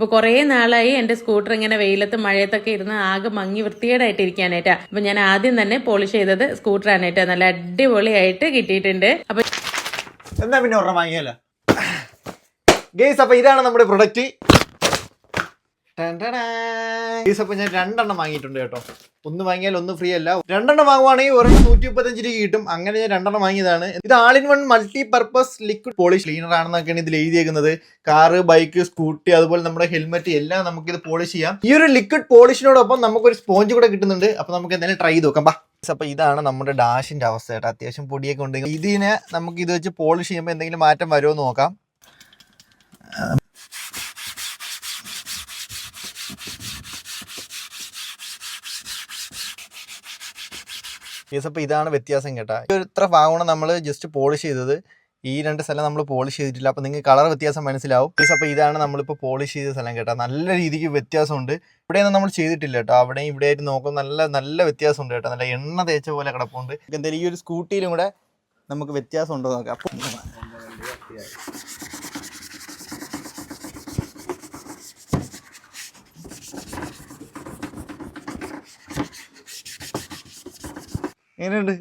അപ്പൊ കുറേ നാളായി എന്റെ സ്കൂട്ടർ ഇങ്ങനെ വെയിലത്ത് മഴയത്തൊക്കെ ഇരുന്ന് ആകെ മങ്ങി വൃത്തികേടായിട്ട് ഇരിക്കാനായിട്ടാ അപ്പൊ ഞാൻ ആദ്യം തന്നെ പോളിഷ് ചെയ്തത് സ്കൂട്ടറാണേട്ടാ നല്ല അടിപൊളിയായിട്ട് കിട്ടിയിട്ടുണ്ട്. അപ്പൊ എന്താ പിന്നെ വാങ്ങിയല്ലോ ഗേസ് അപ്പൊ ഇതാണ് നമ്മുടെ പ്രൊഡക്റ്റ്. അപ്പൊ ഞാൻ രണ്ടെണ്ണം വാങ്ങിയിട്ടുണ്ട് കേട്ടോ. ഒന്ന് വാങ്ങിയാൽ ഒന്ന് ഫ്രീ അല്ല. രണ്ടെണ്ണം വാങ്ങുവാണെങ്കിൽ ഒരു നൂറ്റി മുപ്പത്തഞ്ച് രൂപ കിട്ടും. അങ്ങനെ ഞാൻ രണ്ടെണ്ണം വാങ്ങിയതാണ്. ഇത് all in one multi purpose liquid polish cleaner ആണെന്നൊക്കെയാണ് ഇതിൽ എഴുതിയേക്കുന്നത്. കാറ് ബൈക്ക് സ്കൂട്ടി അതുപോലെ നമ്മുടെ ഹെൽമെറ്റ് എല്ലാം നമുക്ക് ഇത് പോളിഷ് ചെയ്യാം. ഈ ഒരു ലിക്വിഡ് പോളിഷിനോടൊപ്പം നമുക്കൊരു സ്പോഞ്ച് കൂടെ കിട്ടുന്നുണ്ട്. അപ്പൊ നമുക്ക് എന്തായാലും ട്രൈ ചെയ്ത് നോക്കാം. അപ്പൊ ഇതാണ് നമ്മുടെ ഡാഷിന്റെ അവസ്ഥ കേട്ടോ. അത്യാവശ്യം പൊടിയൊക്കെ ഉണ്ടെങ്കിൽ ഇതിനെ നമുക്ക് ഇത് വെച്ച് പോളിഷ് ചെയ്യുമ്പോൾ എന്തെങ്കിലും മാറ്റം വരുമോ നോക്കാം. യെസ് അപ്പോൾ ഇതാണ് വ്യത്യാസം കേട്ടോ. ഇത്ര ഭാഗമാണ് നമ്മൾ ജസ്റ്റ് പോളിഷ് ചെയ്തത്. ഈ രണ്ട് സ്ഥലം നമ്മൾ പോളിഷ് ചെയ്തിട്ടില്ല. അപ്പോൾ നിങ്ങൾക്ക് കളർ വ്യത്യാസം മനസ്സിലാവും. യെസ് അപ്പോൾ ഇതാണ് നമ്മളിപ്പോൾ പോളിഷ് ചെയ്ത സ്ഥലം കേട്ടോ. നല്ല രീതിക്ക് വ്യത്യാസമുണ്ട്. ഇവിടെയൊന്നും നമ്മൾ ചെയ്തിട്ടില്ല കേട്ടോ. അവിടെയും ഇവിടെ ആയിട്ട് നോക്കും നല്ല നല്ല വ്യത്യാസമുണ്ട് കേട്ടോ. നല്ല എണ്ണ തേച്ച പോലെ കിടപ്പുണ്ട്. എന്തായാലും ഈ ഒരു സ്കൂട്ടിയിലും കൂടെ നമുക്ക് വ്യത്യാസം ഉണ്ടോ നോക്കാം. അപ്പോൾ എങ്ങനെയുണ്ട്?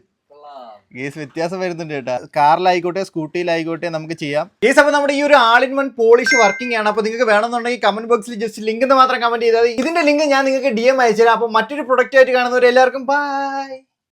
കേസ് വ്യത്യാസം വരുന്നുണ്ട് കേട്ടോ. കാറിലായിക്കോട്ടെ സ്കൂട്ടിയിലായിക്കോട്ടെ നമുക്ക് ചെയ്യാം. കേസ് അപ്പൊ നമ്മുടെ ഈ ഒരു all in one polish working ആണ്. അപ്പൊ നിങ്ങൾക്ക് വേണമെന്നുണ്ടെങ്കിൽ കമന്റ് ബോക്സിൽ ജസ്റ്റ് ലിങ്ക് മാത്രം കമന്റ് ചെയ്താൽ ഇതിന്റെ ലിങ്ക് ഞാൻ നിങ്ങൾക്ക് ഡി എം അയച്ചുതരാം. അപ്പൊ മറ്റൊരു പ്രൊഡക്റ്റ് ആയിട്ട് കാണുന്നവർ എല്ലാവർക്കും ബൈ